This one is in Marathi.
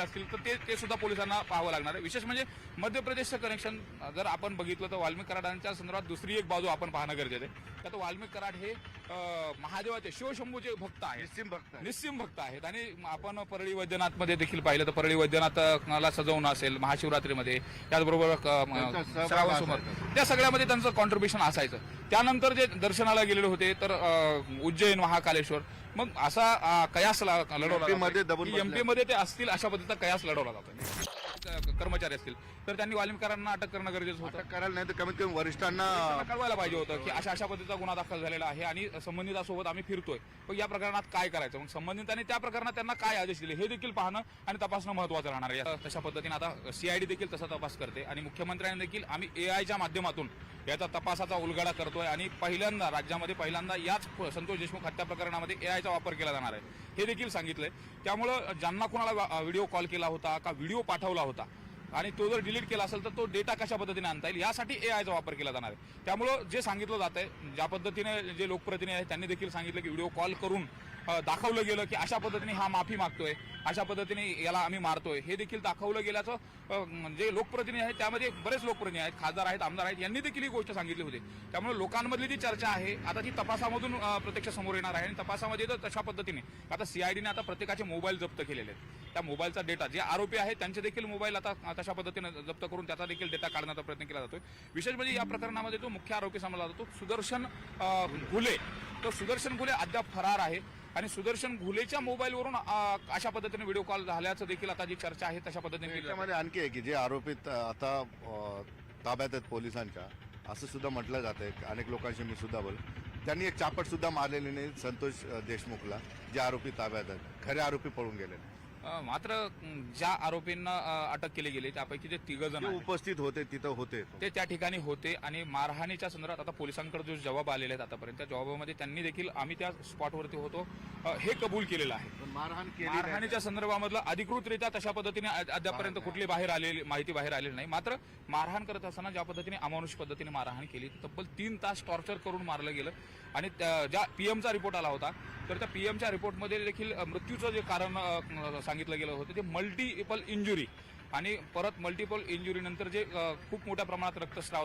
असतील तर ते ते सुद्धा पोलिसांना पाहावं लागणार आहे. विशेष म्हणजे मध्य प्रदेशचं कनेक्शन जर आपण बघितलं तर वाल्मिक कराडांच्या संदर्भात दुसरी एक बाजू आपण पाहणं गरजेचं आहे. त्यात वाल्मिक कराड हे महादेवाचे शिवशंभूचे भक्त आहेत. निस्सिम भक्त. निस्सिम भक्त आहेत. आणि आपण परळी वैद्यनाथमध्ये देखील पाहिलं तर परळी वैद्यनाथला सजवणं असेल महाशिवरात्रीमध्ये त्याचबरोबर श्रावण. त्या सगळ्यामध्ये त्यांचं कॉन्ट्रीब्युशन असायचं. त्यानंतर जे दर्शनाला गेलेले होते तर उज्जैन महाकालेश्वर मग असा कयास लढवला. एमपी मध्ये ते असतील अशा पद्धतीचा कयास लढवला जातो कर्मचारी असतील तर त्यांनी वाल्मिकारांना अटक करणं गरजेचं होतं. अटक करायला नाही तर कमीत कमी वरिष्ठांना कळवायला पाहिजे होतं की अशा अशा पद्धतीचा गुन्हा दाखल झालेला आहे आणि संबंधितासोबत आम्ही फिरतोय. मग या प्रकरणात काय करायचं? मग संबंधितांनी त्या प्रकरणात त्यांना काय आदेश दिले हे देखील पाहणं आणि तपासणं महत्वाचं राहणार आहे. तशा पद्धतीने आता सीआयडी देखील तसा तपास करते आणि मुख्यमंत्र्यांनी देखील आम्ही एआयच्या माध्यमातून याचा तपासाचा उलगडा करतोय आणि पहिल्यांदा राज्यामध्ये पहिल्यांदा याच संतोष देशमुख हत्या प्रकरणामध्ये एआयचा वापर केला जाणार आहे. हे देखील सांगितलंय. त्यामुळं ज्यांना कोणाला व्हिडिओ कॉल केला होता का व्हिडिओ पाठवला होता आणि तो जर डिलीट केला असेल तर तो डेटा कशा पद्धतीने आणता येईल? यासाठी ए आयचा वापर केला जाणार आहे. त्यामुळं जे सांगितलं जात आहे ज्या पद्धतीने जे लोकप्रतिनिधी आहेत त्यांनी देखील सांगितलं की व्हिडिओ कॉल करून दाखवलं गेलं की अशा पद्धतीने हा माफी मागतोय अशा पद्धतीने याला आम्ही मारतोय. हे देखील दाखवलं गेल्याचं जे लोकप्रतिनिधी आहेत त्यामध्ये बरेच लोकप्रतिनिधी आहेत खासदार आहेत आमदार आहेत यांनी देखील ही गोष्ट सांगितली होती. त्यामुळे लोकांमधली जी चर्चा आहे आता ती तपासामधून प्रत्यक्ष समोर येणार आहे आणि तपासामध्ये तर तशा पद्धतीने आता सीआयडीने आता प्रत्येकाचे मोबाईल जप्त केलेले आहेत. त्या मोबाईलचा डेटा जे आरोपी आहेत त्यांचे देखील मोबाईल आता तशा पद्धतीने जप्त करून त्याचा देखील डेटा काढण्याचा प्रयत्न केला जातोय. विशेष म्हणजे या प्रकरणामध्ये जो मुख्य आरोपी समजला जातो सुदर्शन घुले. तो सुदर्शन घुले अद्याप फरार आहे. आणि सुदर्शन घुलेच्या मोबाईलवरून अशा पद्धतीने व्हिडिओ कॉल झाल्याचं देखील आता जी चर्चा आहे तशा पद्धतीने त्याच्यामध्ये आणखी आहे की जे आरोपित आता ताब्यात आहेत पोलिसांच्या असं सुद्धा म्हटलं जात आहे अनेक लोकांशी मी सुद्धा बोल त्यांनी एक चापट सुद्धा मारलेली नाही संतोष देशमुखला जे आरोपी ताब्यात आहेत. खरे आरोपी पळून गेले मात्र ज्या आरोपींना अटक केली गेली त्यापैकी जे तिघ जण उपस्थित होते तिथं होते ते. त्या ठिकाणी होते आणि मारहाणीच्या संदर्भात आता पोलिसांकडे जो जबाब आलेले आहेत आतापर्यंत त्या जबाबामध्ये त्यांनी देखील आम्ही त्या स्पॉटवरती होतो. हे कबूल केलेलं आहे. मारहाण. मारहाणीच्या संदर्भामधलं अधिकृतरित्या तशा पद्धतीने अद्यापर्यंत कुठली बाहेर आलेली माहिती बाहेर आलेली नाही. मात्र मारहाण करत असताना ज्या पद्धतीने अमानुष पद्धतीने मारहाण केली तब्बल तीन तास टॉर्चर करून मारलं गेलं. आणि ज्या पीएमचा रिपोर्ट आला होता तर त्या पीएमच्या रिपोर्टमध्ये देखील मृत्यूचं जे कारण सांगितलं गेलं होतं ते मल्टिपल इंजुरी आणि परत मल्टिपल इंजुरीनंतर जे खूप मोठ्या प्रमाणात रक्तस्राव